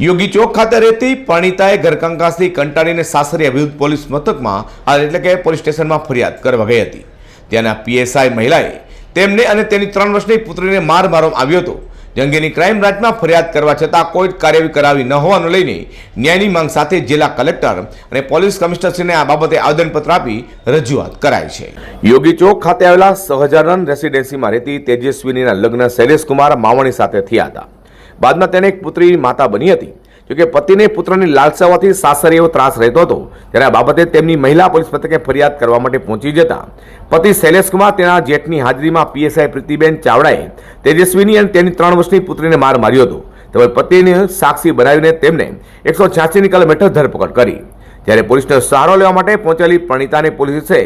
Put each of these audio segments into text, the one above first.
યોગી ચોક ખાતે રહેતી પરણિતાએ ઘરકંકાસથી કંટાળીને સાસરિયા વિરુદ્ધ પોલીસ મથકમાં એટલે કે પોલીસ સ્ટેશનમાં ફરિયાદ કરવા ગઈ હતી. ત્યાંના પીએસઆઈ મહિલાએ તેમને અને તેની ત્રણ વર્ષની પુત્રીને માર મારવામાં આવ્યો હતો. જે અંગેની ક્રાઇમ બ્રાન્ચમાં ફરિયાદ કરવા છતાં કોઈ જ કાર્યવાહી કરાવી ન હોવાનું લઈને ન્યાયની માંગ સાથે જિલ્લા કલેક્ટર અને પોલીસ કમિશનરશ્રીને આ બાબતે આવેદનપત્ર આપી રજૂઆત કરાઈ છે. યોગી ચોક ખાતે આવેલા સહજાનંદ રેસિડેન્સીમાં રહેતી તેજસ્વીનીના લગ્ન શૈલેષકુમાર માવણી સાથે થયા હતા. બાદમાં તેને એક પુત્રી માતા બની હતી. જોકે પતિને પુત્રની લાલસાવાથી સાસરે એવો ત્રાસ રહેતો હતો. ત્યારે આ બાબતે તેમની મહિલા પોલીસ મથકે ફરિયાદ કરવા માટે પહોંચી જતા પતિ શૈલેષકુમાર તેના જેઠની હાજરીમાં પીએસઆઈ પ્રીતિબેન ચાવડાએ તેજસ્વીની અને તેની ત્રણ વર્ષની પુત્રીને માર માર્યો હતો. તેમજ પતિને સાક્ષી બનાવીને તેમને એકસો છ્યાસીની કલમ હેઠળ ધરપકડ કરી. જ્યારે પોલીસનો સહારો લેવા માટે પહોંચેલી પ્રણીતાને પોલીસે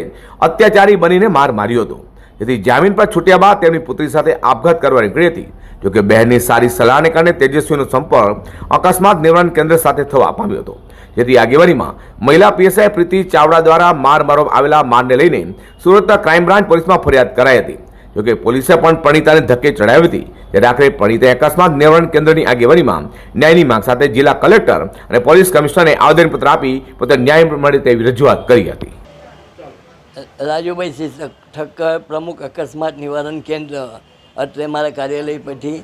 અત્યાચારી બનીને માર માર્યો હતો. જેથી જામીન પર છૂટ્યા બાદ તેમની પુત્રી સાથે આપઘાત કરવા નીકળી હતી. જોકે બહેનની સારી સલાહને કારણે તેજસ્વીનો સંપર્ક અકસ્માત નિવારણ કેન્દ્ર સાથે થવા પામ્યો હતો. જેથી આગેવાનીમાં મહિલા પીએસઆઈ પ્રીતિ ચાવડા દ્વારા માર મારવામાં આવેલા મારને લઈને સુરતના ક્રાઇમ બ્રાન્ચ પોલીસમાં ફરિયાદ કરાઈ હતી. જોકે પોલીસે પણ પ્રણીતાને ધક્કે ચડાવી હતી. ત્યારે આખરે પ્રણીતાએ અકસ્માત નિવારણ કેન્દ્રની આગેવાનીમાં ન્યાયની માંગ સાથે જિલ્લા કલેક્ટર અને પોલીસ કમિશનરને આવેદનપત્ર આપી પોતે ન્યાય મળે તેવી રજૂઆત કરી હતી. રાજુભાઈ સિંહ ઠક્કર પ્રમુખ અકસ્માત નિવારણ કેન્દ્ર અત્રે મારા કાર્યાલય પરથી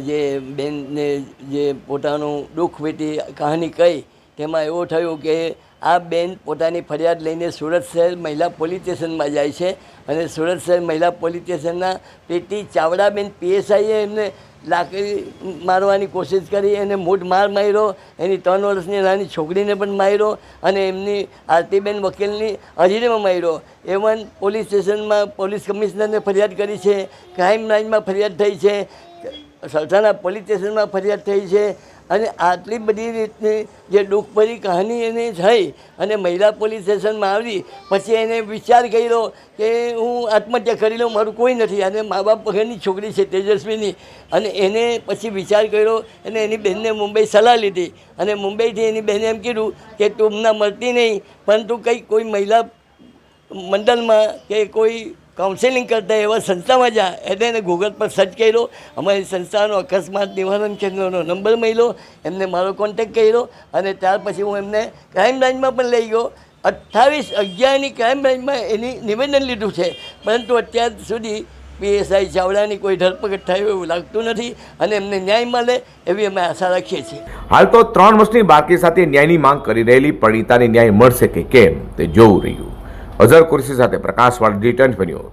જે બેનને જે પોતાનું દુઃખ વીતી કહાની કહી, તેમાં એવું થયું કે આ બેન પોતાની ફરિયાદ લઈને સુરત શહેર મહિલા પોલીસ સ્ટેશનમાં જાય છે અને સુરત શહેર મહિલા પોલીસ સ્ટેશનના પેટી ચાવડાબેન પીએસઆઈએ એમને લાકડી મારવાની કોશિશ કરી, એને મૂઢ માર માર્યો, એની ત્રણ વર્ષની નાની છોકરીને પણ માર્યો અને એમની આરતીબેન વકીલની હજીરીમાં માર્યો. એવન પોલીસ સ્ટેશનમાં પોલીસ કમિશનરને ફરિયાદ કરી છે, ક્રાઇમ બ્રાન્ચમાં ફરિયાદ થઈ છે સલસાના પોલીસ સ્ટેશનમાં ફરિયાદ થઈ છે અને આટલી બધી રીતની જે દુઃખભરી કહાની એને થઈ અને મહિલા પોલીસ સ્ટેશનમાં આવી, પછી એને વિચાર કર્યો કે હું આત્મહત્યા કરી લઉં, મારું કોઈ નથી. અને મા બાપ ઘરની છોકરી છે તેજસ્વીની. અને એને પછી વિચાર કર્યો અને એની બહેનને મુંબઈ સલાહ લીધી. અને મુંબઈથી એની બહેને એમ કીધું કે તું હમણાં મળતી નહીં, પરંતુ કંઈક કોઈ મહિલા મંડળમાં કે કોઈ કાઉન્સેલિંગ કરતા એવા સંસ્થામાં જા. એટલે એને ગૂગલ પર સર્ચ કર્યો. અમારી સંસ્થાનો અકસ્માત નિવારણ કેન્દ્રનો નંબર મળ્યો. એમને મારો કોન્ટેક કર્યો અને ત્યાર પછી હું એમને ક્રાઇમ બ્રાન્ચમાં પણ લઈ ગયો. અઠ્ઠાવીસ અગિયારની ક્રાઇમ બ્રાન્ચમાં એની નિવેદન લીધું છે. પરંતુ અત્યાર સુધી પીએસઆઈ ચાવડાની કોઈ ધરપકડ થાય એવું લાગતું નથી અને એમને ન્યાય મળે એવી અમે આશા રાખીએ છીએ. હાલ તો ત્રણ વર્ષની બાળકી સાથે ન્યાયની માંગ કરી રહેલી પરિણીતાને ન્યાય મળશે કે કેમ તે જોવું રહ્યું. અઝર કુરશી સાથે પ્રકાશવાળ રિટર્ન બન્યો